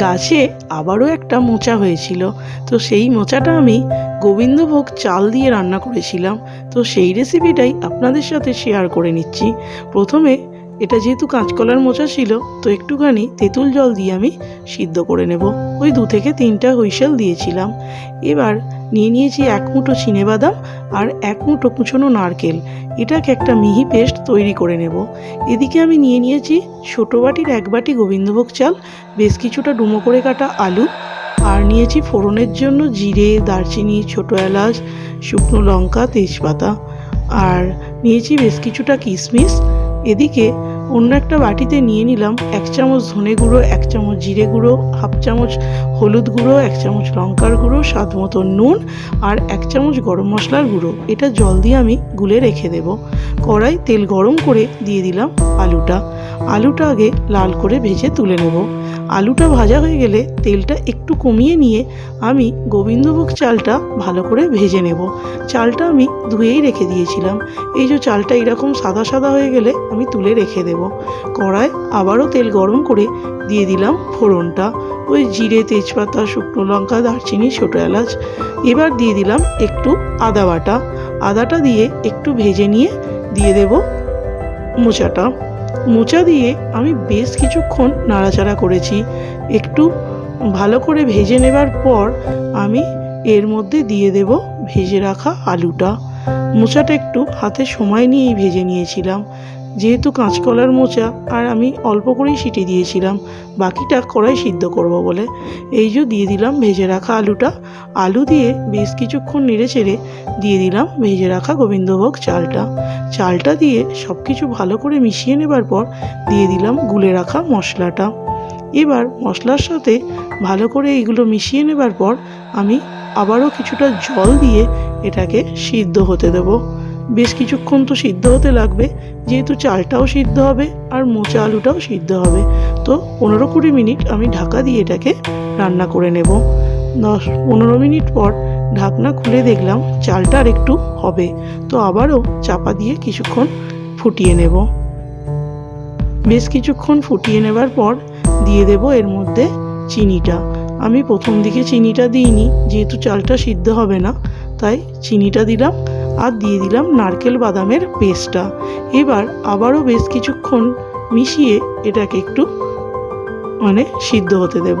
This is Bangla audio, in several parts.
গাছে আবারও একটা মোচা হয়েছিল। তো সেই মোচাটা আমি গোবিন্দভোগ চাল দিয়ে রান্না করেছিলাম। তো সেই রেসিপিটাই আপনাদের সাথে শেয়ার করে নিচ্ছি। প্রথমে এটা যেহেতু কাঁচকলার মোচা ছিল, তো একটুখানি তেঁতুল জল দিয়ে আমি সিদ্ধ করে নেব। ওই দু থেকে তিনটা হুইসেল দিয়েছিলাম। এবার নিয়ে নিয়েছি এক মুঠো বাদাম আর এক মুঠো কুচনো নারকেল। এটাকে একটা মিহি পেস্ট তৈরি করে নেব। এদিকে আমি নিয়ে নিয়েছি ছোটো বাটির এক বাটি গোবিন্দভোগ চাল, বেশ কিছুটা ডুমো করে কাটা আলু আর নিয়েছি ফোড়নের জন্য জিরে, দারচিনি, ছোটো এলাচ, শুকনো লঙ্কা, তেজপাতা। আর নিয়েছি বেশ কিছুটা কিশমিশ। এদিকে অন্য একটা বাটিতে নিয়ে নিলাম এক চামচ ধনে গুঁড়ো, এক চামচ জিরে গুঁড়ো, হাফ চামচ হলুদ গুঁড়ো, এক চামচ লঙ্কার গুঁড়ো, স্বাদ মতো নুন আর এক চামচ গরম মশলার গুঁড়ো। এটা জল দিয়ে আমি গুলে রেখে দেব। কড়াই তেল গরম করে দিয়ে দিলাম আলুটা। আলুটা আগে লাল করে ভেজে তুলে নেব। আলুটা ভাজা হয়ে গেলে তেলটা একটু কমিয়ে নিয়ে আমি গোবিন্দভোগ চালটা ভালো করে ভেজে নেব। চালটা আমি ধুয়েই রেখে দিয়েছিলাম। এই যে চালটা এরকম সাদা সাদা হয়ে গেলে আমি তুলে রেখে দেব। কড়ায় আবারও তেল গরম করে দিয়ে দিলাম ফোড়নটা। ওই জিরে, তেজপাতা, শুকনো লঙ্কা, দারচিনি, ছোটো এলাচ। এবার দিয়ে দিলাম একটু আদা বাটা। আদাটা দিয়ে একটু ভেজে নিয়ে দিয়ে দেব মোচাটা। মোচা দিয়ে আমি বেশ কিছুক্ষণ নাড়াচাড়া করেছি। একটু ভালো করে ভেজে নেবার পর আমি এর মধ্যে দিয়ে দেব ভেজে রাখা আলুটা। মোচাটা একটু হাতে সময় নিয়েই ভেজে নিয়েছিলাম। যেহেতু কাঁচকলার মোচা আর আমি অল্প করেই সিটি দিয়েছিলাম, বাকিটা কড়াই সিদ্ধ করব বলে। এই যে দিয়ে দিলাম ভেজে রাখা আলুটা। আলু দিয়ে বেশ কিছুক্ষণ নেড়ে চেড়ে দিয়ে দিলাম ভেজে রাখা গোবিন্দভোগ চালটা। চালটা দিয়ে সব কিছু ভালো করে মিশিয়ে নেবার পর দিয়ে দিলাম গুলে রাখা মশলাটা। এবার মশলার সাথে ভালো করে এগুলো মিশিয়ে নেবার পর আমি আবারও কিছুটা জল দিয়ে এটাকে সিদ্ধ হতে দেব। বেশ কিছুক্ষণ তো সিদ্ধ হতে লাগবে, যেহেতু চালটাও সিদ্ধ হবে আর মোচা আলুটাও সিদ্ধ হবে। তো পনেরো কুড়ি মিনিট আমি ঢাকা দিয়ে এটাকে রান্না করে নেব। দশ পনেরো মিনিট পর ঢাকনা খুলে দেখলাম চালটা আর একটু হবে। তো আবারও চাপা দিয়ে কিছুক্ষণ ফুটিয়ে নেব। বেশ কিছুক্ষণ ফুটিয়ে নেবার পর দিয়ে দেব এর মধ্যে চিনিটা। আমি প্রথম দিকে চিনিটা দিইনি, যেহেতু চালটা সিদ্ধ হবে না, তাই চিনিটা দিলাম। আর দিয়ে দিলাম নারকেল বাদামের পেস্টটা। এবার আবারও বেশ কিছুক্ষণ মিশিয়ে এটাকে একটু মানে সিদ্ধ হতে দেব।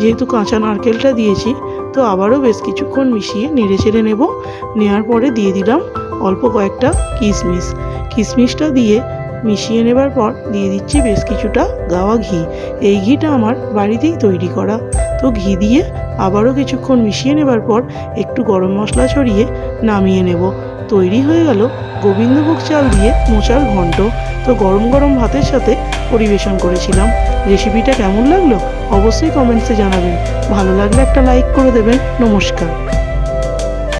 যেহেতু কাঁচা নারকেলটা দিয়েছি, তো আবারও বেশ কিছুক্ষণ মিশিয়ে নেড়ে চেড়ে নেব। নেওয়ার পরে দিয়ে দিলাম অল্প কয়েকটা কিশমিশ। কিশমিশটা দিয়ে মিশিয়ে নেবার পর দিয়ে দিচ্ছি বেশ কিছুটা গাওয়া ঘি। এই ঘিটা আমার বাড়িতেই তৈরি করা। তো ঘি দিয়ে আবারও কিছুক্ষণ মিশিয়ে নেবার পর একটু গরম মশলা ছড়িয়ে নামিয়ে নেব। তৈরি হয়ে গেল গোবিন্দভোগ চাল দিয়ে মোচার ঘন্ট তো গরম গরম ভাতের সাথে পরিবেশন করেছিলাম। রেসিপিটা কেমন লাগল অবশ্যই কমেন্টসে জানাবেন। ভালো লাগলে একটা লাইক করে দেবেন। নমস্কার।